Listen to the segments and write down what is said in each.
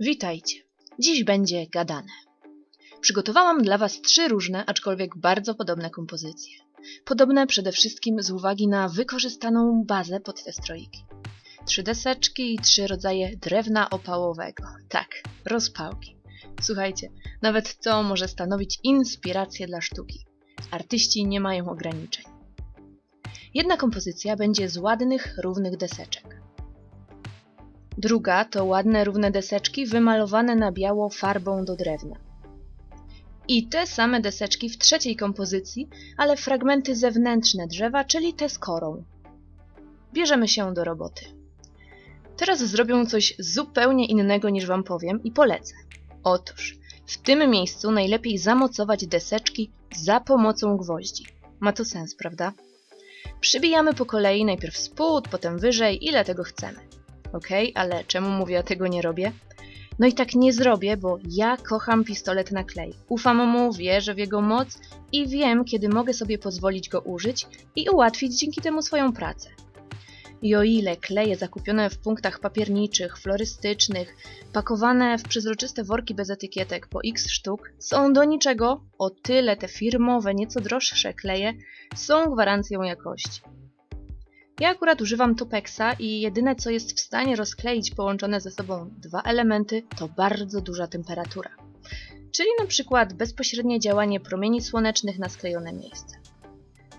Witajcie. Dziś będzie gadane. Przygotowałam dla Was trzy różne, aczkolwiek bardzo podobne kompozycje. Podobne przede wszystkim z uwagi na wykorzystaną bazę pod te stroiki. Trzy deseczki i trzy rodzaje drewna opałowego. Tak, rozpałki. Słuchajcie, nawet to może stanowić inspirację dla sztuki. Artyści nie mają ograniczeń. Jedna kompozycja będzie z ładnych, równych deseczek. Druga to ładne, równe deseczki wymalowane na biało farbą do drewna. I te same deseczki w trzeciej kompozycji, ale fragmenty zewnętrzne drzewa, czyli te z korą. Bierzemy się do roboty. Teraz zrobię coś zupełnie innego niż Wam powiem i polecę. Otóż, w tym miejscu najlepiej zamocować deseczki za pomocą gwoździ. Ma to sens, prawda? Przybijamy po kolei najpierw spód, potem wyżej, ile tego chcemy. Ok, ale czemu mówię, ja tego nie robię? No i tak nie zrobię, bo ja kocham pistolet na klej. Ufam mu, wierzę w jego moc i wiem, kiedy mogę sobie pozwolić go użyć i ułatwić dzięki temu swoją pracę. I o ile kleje zakupione w punktach papierniczych, florystycznych, pakowane w przezroczyste worki bez etykietek po x sztuk, są do niczego, o tyle te firmowe, nieco droższe kleje są gwarancją jakości. Ja akurat używam Tupexa i jedyne co jest w stanie rozkleić połączone ze sobą dwa elementy to bardzo duża temperatura. Czyli na przykład bezpośrednie działanie promieni słonecznych na sklejone miejsce.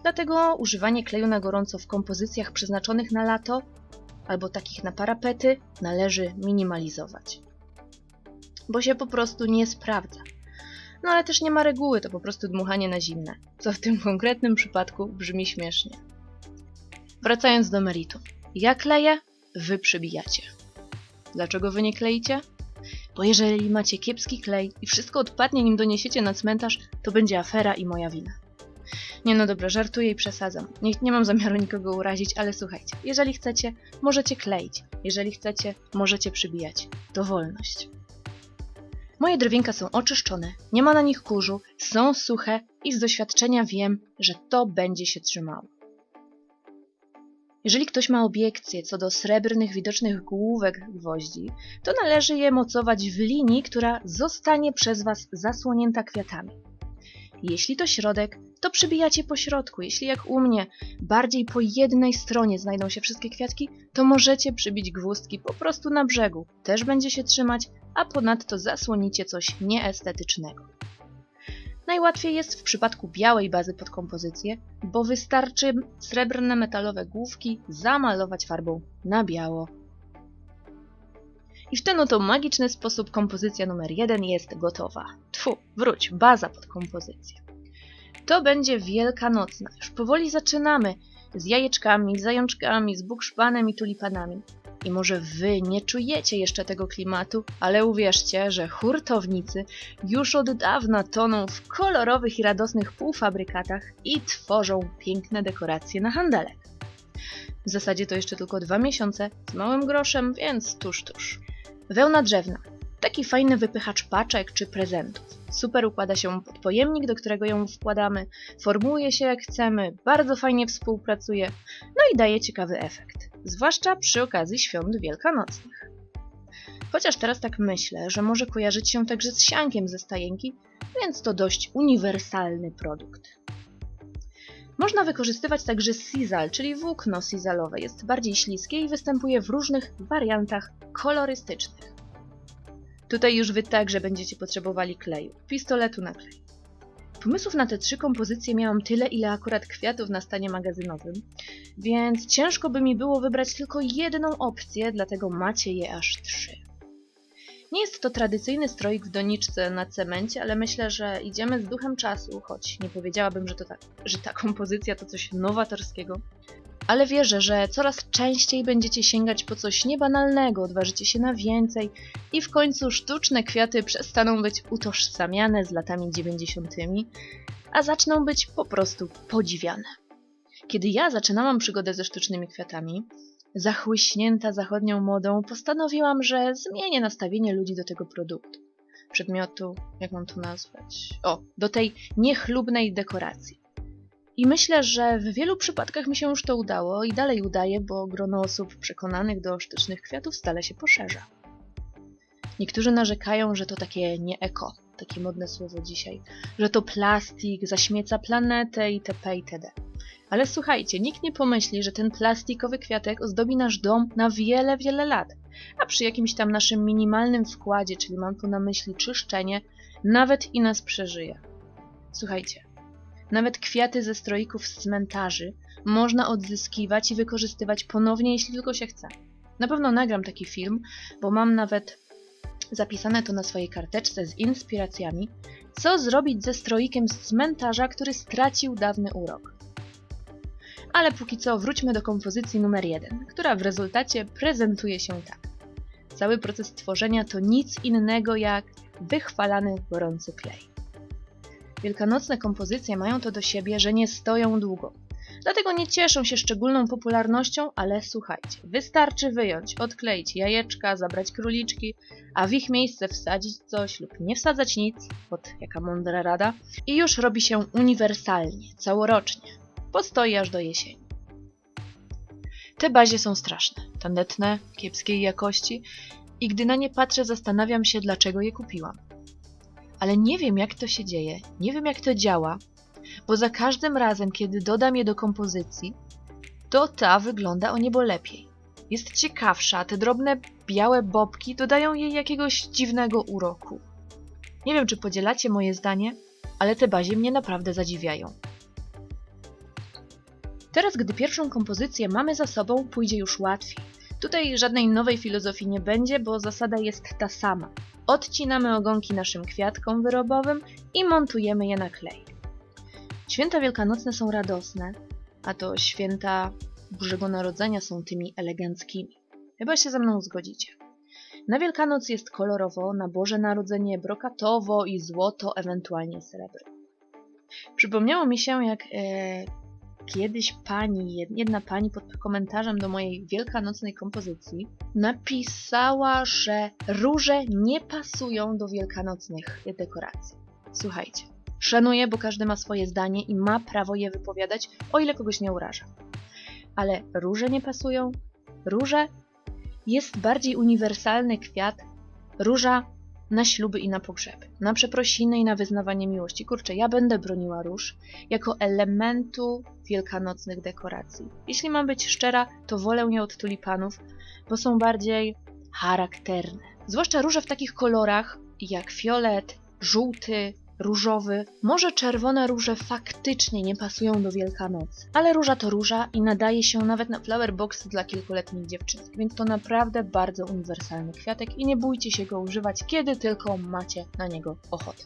Dlatego używanie kleju na gorąco w kompozycjach przeznaczonych na lato albo takich na parapety należy minimalizować. Bo się po prostu nie sprawdza. No ale też nie ma reguły, to po prostu dmuchanie na zimne, co w tym konkretnym przypadku brzmi śmiesznie. Wracając do meritum. Ja kleję, wy przybijacie. Dlaczego wy nie kleicie? Bo jeżeli macie kiepski klej i wszystko odpadnie, nim doniesiecie na cmentarz, to będzie afera i moja wina. Nie no dobra, żartuję i przesadzam. Nie, nie mam zamiaru nikogo urazić, ale słuchajcie, jeżeli chcecie, możecie kleić. Jeżeli chcecie, możecie przybijać. To wolność. Moje drewienka są oczyszczone, nie ma na nich kurzu, są suche i z doświadczenia wiem, że to będzie się trzymało. Jeżeli ktoś ma obiekcje co do srebrnych widocznych główek gwoździ, to należy je mocować w linii, która zostanie przez Was zasłonięta kwiatami. Jeśli to środek, to przybijacie po środku. Jeśli jak u mnie bardziej po jednej stronie znajdą się wszystkie kwiatki, to możecie przybić gwózdki po prostu na brzegu. Też będzie się trzymać, a ponadto zasłonicie coś nieestetycznego. Najłatwiej jest w przypadku białej bazy pod kompozycję, bo wystarczy srebrne metalowe główki zamalować farbą na biało. I w ten oto magiczny sposób kompozycja numer jeden jest gotowa. Tfu, wróć, baza pod kompozycję. To będzie wielkanocna. Już powoli zaczynamy z jajeczkami, zajączkami, z bukszpanem i tulipanami. I może wy nie czujecie jeszcze tego klimatu, ale uwierzcie, że hurtownicy już od dawna toną w kolorowych i radosnych półfabrykatach i tworzą piękne dekoracje na handelek. W zasadzie to jeszcze tylko dwa miesiące, z małym groszem, więc tuż, tuż. Wełna drzewna. Taki fajny wypychacz paczek czy prezentów. Super układa się pod pojemnik, do którego ją wkładamy, formuje się jak chcemy, bardzo fajnie współpracuje, no i daje ciekawy efekt. Zwłaszcza przy okazji świąt wielkanocnych. Chociaż teraz tak myślę, że może kojarzyć się także z siankiem ze stajenki, więc to dość uniwersalny produkt. Można wykorzystywać także sisal, czyli włókno sisalowe. Jest bardziej śliskie i występuje w różnych wariantach kolorystycznych. Tutaj już wy także będziecie potrzebowali kleju, pistoletu na klej. Pomysłów na te trzy kompozycje miałam tyle, ile akurat kwiatów na stanie magazynowym, więc ciężko by mi było wybrać tylko jedną opcję, dlatego macie je aż trzy. Nie jest to tradycyjny stroik w doniczce na cemencie, ale myślę, że idziemy z duchem czasu, choć nie powiedziałabym, że, to ta, że ta kompozycja to coś nowatorskiego. Ale wierzę, że coraz częściej będziecie sięgać po coś niebanalnego, odważycie się na więcej i w końcu sztuczne kwiaty przestaną być utożsamiane z latami 90., a zaczną być po prostu podziwiane. Kiedy ja zaczynałam przygodę ze sztucznymi kwiatami, zachłyśnięta zachodnią modą, postanowiłam, że zmienię nastawienie ludzi do tego produktu. Przedmiotu, jak mam to nazwać? O, do tej niechlubnej dekoracji. I myślę, że w wielu przypadkach mi się już to udało i dalej udaje, bo grono osób przekonanych do sztucznych kwiatów stale się poszerza. Niektórzy narzekają, że to takie nie eko, takie modne słowo dzisiaj, że to plastik, zaśmieca planetę itp. itd. Ale słuchajcie, nikt nie pomyśli, że ten plastikowy kwiatek ozdobi nasz dom na wiele, wiele lat. A przy jakimś tam naszym minimalnym wkładzie, czyli mam tu na myśli czyszczenie, nawet i nas przeżyje. Słuchajcie, nawet kwiaty ze stroików z cmentarzy można odzyskiwać i wykorzystywać ponownie, jeśli tylko się chce. Na pewno nagram taki film, bo mam nawet zapisane to na swojej karteczce z inspiracjami, co zrobić ze stroikiem z cmentarza, który stracił dawny urok. Ale póki co wróćmy do kompozycji numer 1, która w rezultacie prezentuje się tak. Cały proces tworzenia to nic innego jak wychwalany gorący klej. Wielkanocne kompozycje mają to do siebie, że nie stoją długo. Dlatego nie cieszą się szczególną popularnością, ale słuchajcie, wystarczy wyjąć, odkleić jajeczka, zabrać króliczki, a w ich miejsce wsadzić coś lub nie wsadzać nic, pod jaka mądra rada, i już robi się uniwersalnie, całorocznie. Postoi aż do jesieni. Te bazie są straszne, tandetne, kiepskiej jakości i gdy na nie patrzę, zastanawiam się, dlaczego je kupiłam. Ale nie wiem, jak to się dzieje, nie wiem, jak to działa, bo za każdym razem, kiedy dodam je do kompozycji, to ta wygląda o niebo lepiej. Jest ciekawsza, te drobne białe bobki dodają jej jakiegoś dziwnego uroku. Nie wiem, czy podzielacie moje zdanie, ale te bazie mnie naprawdę zadziwiają. Teraz, gdy pierwszą kompozycję mamy za sobą, pójdzie już łatwiej. Tutaj żadnej nowej filozofii nie będzie, bo zasada jest ta sama. Odcinamy ogonki naszym kwiatkom wyrobowym i montujemy je na klej. Święta wielkanocne są radosne, a to święta Bożego Narodzenia są tymi eleganckimi. Chyba się ze mną zgodzicie. Na Wielkanoc jest kolorowo, na Boże Narodzenie brokatowo i złoto, ewentualnie srebro. Przypomniało mi się, jak e, kiedyś pani, jedna pani pod komentarzem do mojej wielkanocnej kompozycji napisała, że róże nie pasują do wielkanocnych dekoracji. Słuchajcie, szanuję, bo każdy ma swoje zdanie i ma prawo je wypowiadać, o ile kogoś nie uraża. Ale róże nie pasują. Róże jest bardziej uniwersalny kwiat. Róża na śluby i na pogrzeby, na przeprosiny i na wyznawanie miłości. Kurczę, ja będę broniła róż jako elementu wielkanocnych dekoracji. Jeśli mam być szczera, to wolę je od tulipanów, bo są bardziej charakterne. Zwłaszcza róże w takich kolorach jak fiolet, żółty, różowy. Może czerwone róże faktycznie nie pasują do Wielkanocy, ale róża to róża i nadaje się nawet na flower box dla kilkuletnich dziewczynek, więc to naprawdę bardzo uniwersalny kwiatek i nie bójcie się go używać, kiedy tylko macie na niego ochotę.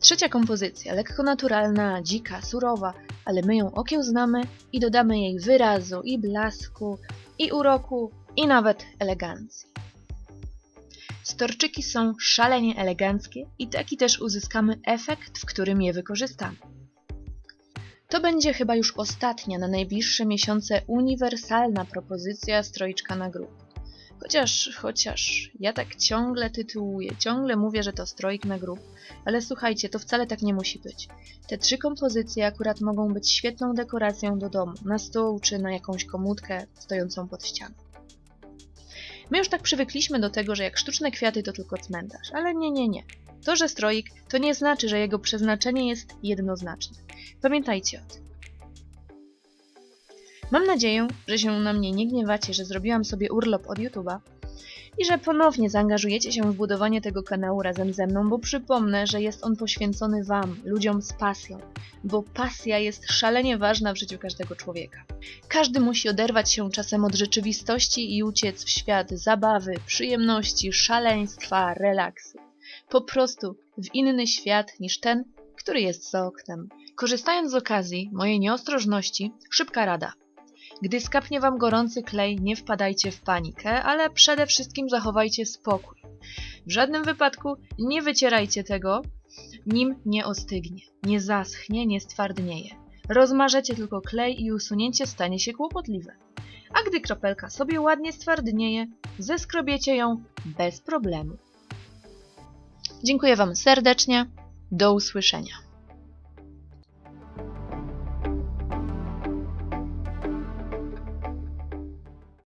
Trzecia kompozycja, lekko naturalna, dzika, surowa, ale my ją okiełznamy i dodamy jej wyrazu i blasku, i uroku, i nawet elegancji. Storczyki są szalenie eleganckie i taki też uzyskamy efekt, w którym je wykorzystamy. To będzie chyba już ostatnia na najbliższe miesiące uniwersalna propozycja stroiczka na grób. Chociaż, chociaż, ja tak ciągle tytułuję, ciągle mówię, że to stroik na grób, ale słuchajcie, to wcale tak nie musi być. Te trzy kompozycje akurat mogą być świetną dekoracją do domu, na stół czy na jakąś komódkę stojącą pod ścianą. My już tak przywykliśmy do tego, że jak sztuczne kwiaty to tylko cmentarz, ale nie, nie, nie. To, że stroik, to nie znaczy, że jego przeznaczenie jest jednoznaczne. Pamiętajcie o tym. Mam nadzieję, że się na mnie nie gniewacie, że zrobiłam sobie urlop od YouTube'a i że ponownie zaangażujecie się w budowanie tego kanału razem ze mną, bo przypomnę, że jest on poświęcony Wam, ludziom z pasją, bo pasja jest szalenie ważna w życiu każdego człowieka. Każdy musi oderwać się czasem od rzeczywistości i uciec w świat zabawy, przyjemności, szaleństwa, relaksu. Po prostu w inny świat niż ten, który jest za oknem. Korzystając z okazji mojej nieostrożności, szybka rada. Gdy skapnie wam gorący klej, nie wpadajcie w panikę, ale przede wszystkim zachowajcie spokój. W żadnym wypadku nie wycierajcie tego, nim nie ostygnie, nie zaschnie, nie stwardnieje. Rozmarzecie tylko klej i usunięcie stanie się kłopotliwe. A gdy kropelka sobie ładnie stwardnieje, zeskrobiecie ją bez problemu. Dziękuję Wam serdecznie. Do usłyszenia.